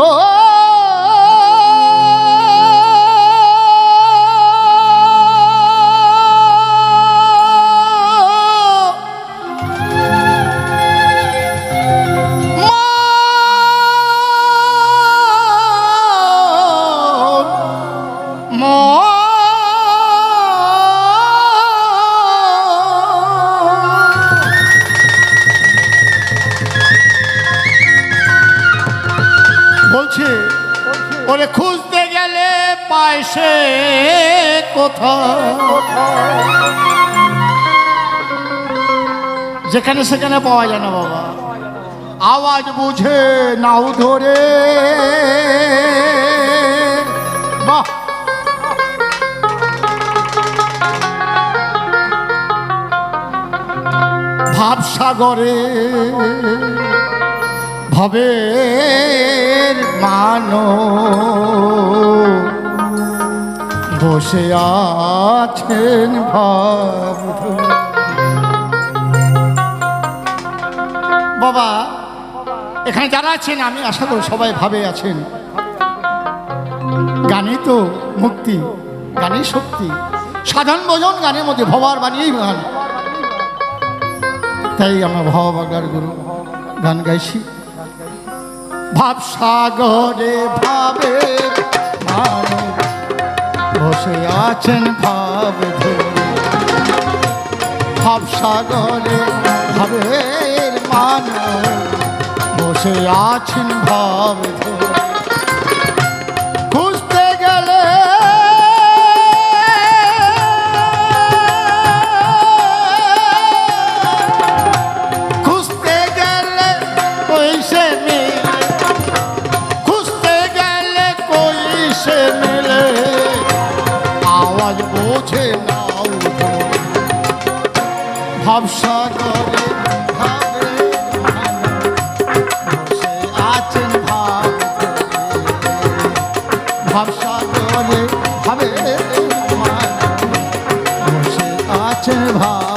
ও বলছে, ওরে খুঁজতে গেলে পায়সে কোথাও যেখানে সেখানে পাওয়া যায় না বাবা। আওয়াজ বুঝে, নাও ধরে। বাহ! ভাবসাগরে ভবের মানো বসে আছেন ভাব বাবা, এখানে যারা আছেন, আমি আশা করি সবাই ভাবে আছেন। গানই তো মুক্তি গানই শক্তি। সাধারণ ভোজন গানের মধ্যে ভবার বানিয়েই গান। তাই আমরা ভবাগার গুরু গান গাইছি। ভাব সাগরে ভাবে বসে আছেন ভাব ধরে। ভাব সাগরে ভাবের মানব বসে আছেন ভাব ধরে। আছেন ভাব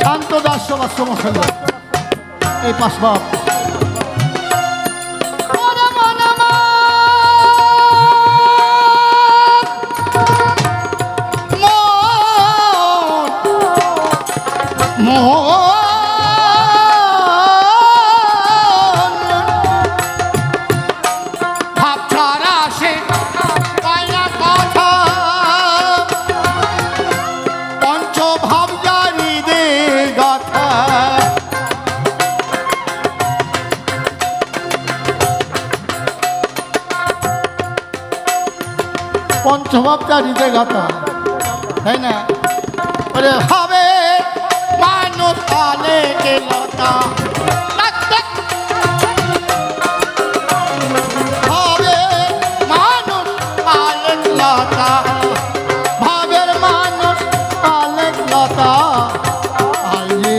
শান্ত দাস্য বাস্য মশাই এই পাশ বাপ। পঞ্চভাব জানিতে গাথা তাই না? ওরে হবে মানুষ আলে লতা। ভাবের মানুষ আলেক লতা। আইনি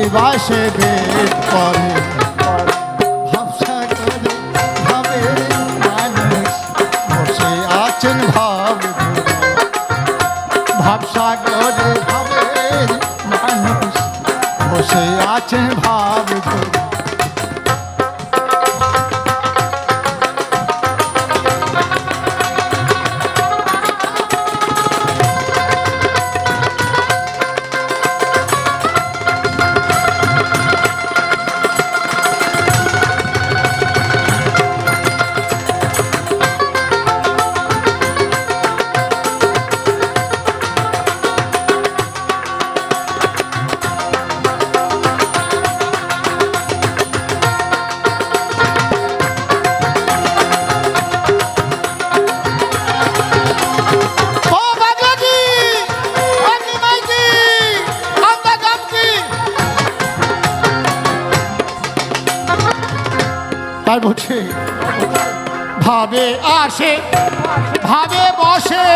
তাই বলছে ভাবে আসে ভাবে বসে।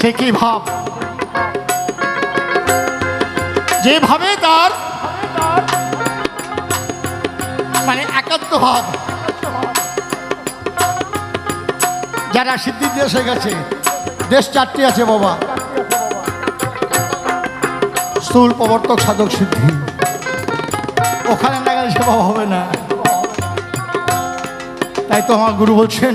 সে কি ভাব? যেভাবে তার মানে একাত্ম ভাব। যারা সিদ্ধি দেশে গেছে, দেশ চারটি আছে বাবা। স্থূল প্রবর্তক, সাধক, সিদ্ধি। ওখানে না গেলে সেবা হবে না। তাই তো আমার গুরু বলছেন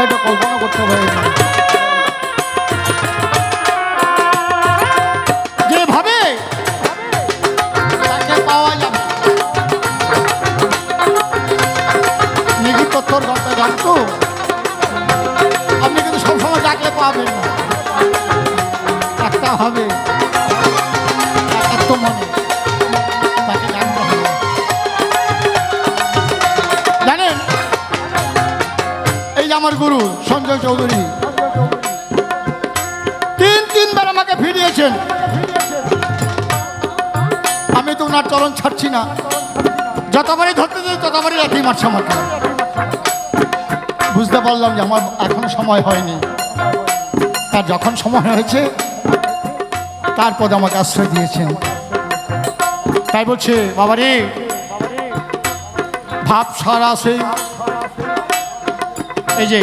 আমরা এটা কল্পনা করতে পারি পাওয়া যাবে। জানতো? আপনি কিন্তু সবসময় ডাকলে পাবেন না। হবে আমার গুরু, সঞ্জয় চৌধুরী। তিন তিনবার আমাকে ফিরিয়েছেন আমি তো ওনার চরণ ছাড়ছি না। যতবারই ধরতে দিই ততবারই একই মারছে আমাকে। বুঝতে পারলাম যে আমার এখনও সময় হয়নি। তার যখন সময় হয়েছে তারপর আমাকে আশ্রয় দিয়েছেন। তাই বলছে, বাবারে ভাব সারা সেই এই যে,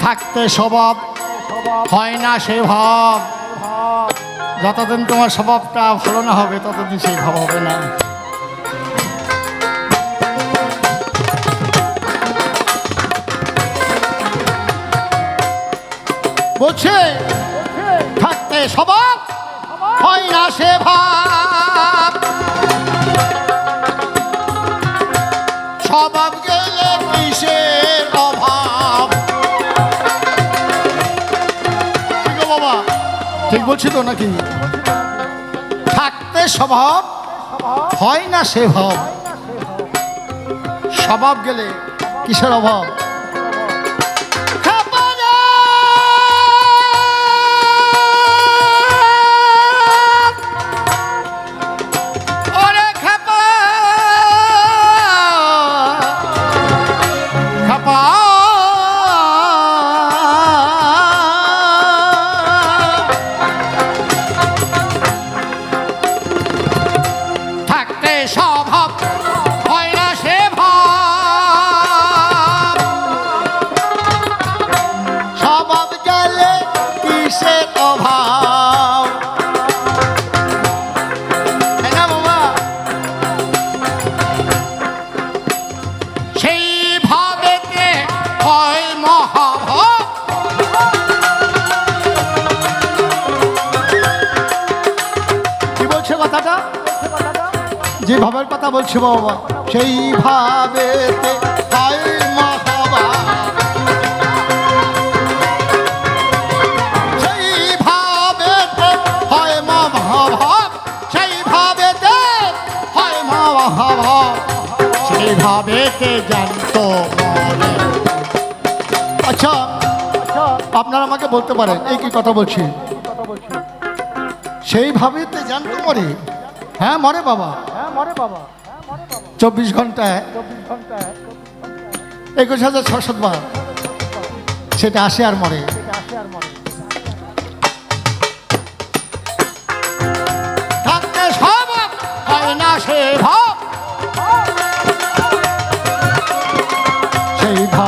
থাকতে স্বভাব হয় না সে ভাব। যতদিন তোমার স্বভাবটা ভালো না হবে, ততদিন সেই ভাব হবে না। বলছে, থাকতে স্বভাব হয় না সে ভাব। বলছি তো নাকি? থাকতে স্বভাব হয় না সে ভাব? স্বভাব গেলে কিসের অভাব? যে ভাবের কথা বলছি বাবা, সেই ভাবে ভাবেতে জানতো আচ্ছা আপনারা আমাকে বলতে পারেন, এই কি কথা বলছি? সেই ভাবেতে জানতো মরে হ্যাঁ মরে বাবা। চব্বিশ ঘন্টায়। একুশ হাজার ছশো বার। সেটা আসে আর মরে। থাকতে সব হয় না সে ভাব। সেই ভাবে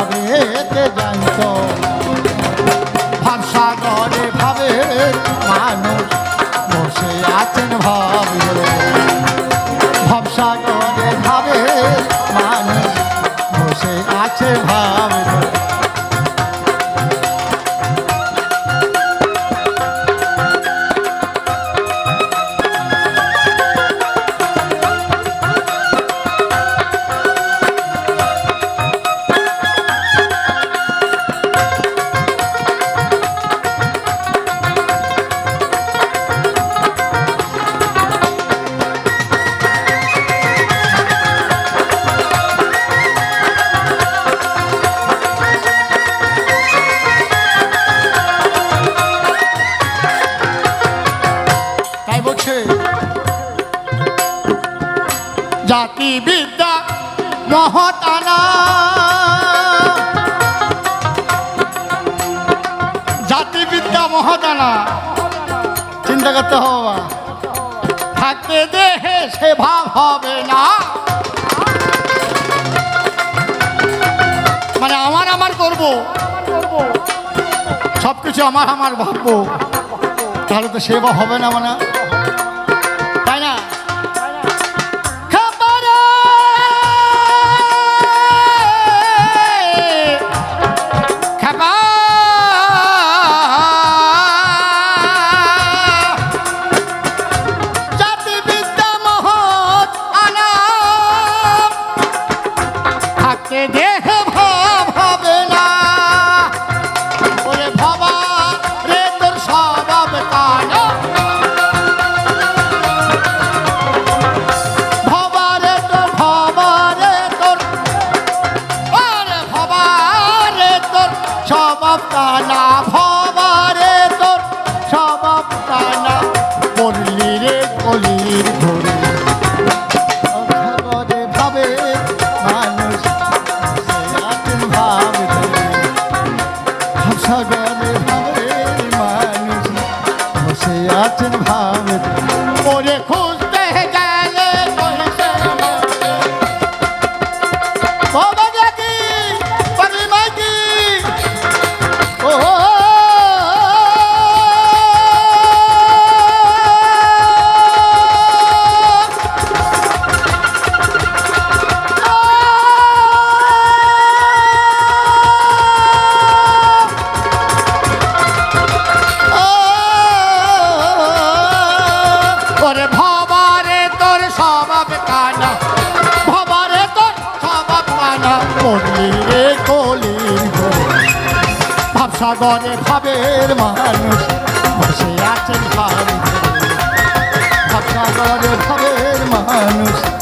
হবে না। মানে আমার আমার করব। সব কিছু আমার আমার ভাববো। তাহলে তো সেবা হবে না মানে। ভাবসাগরে ভাবের মানুষ।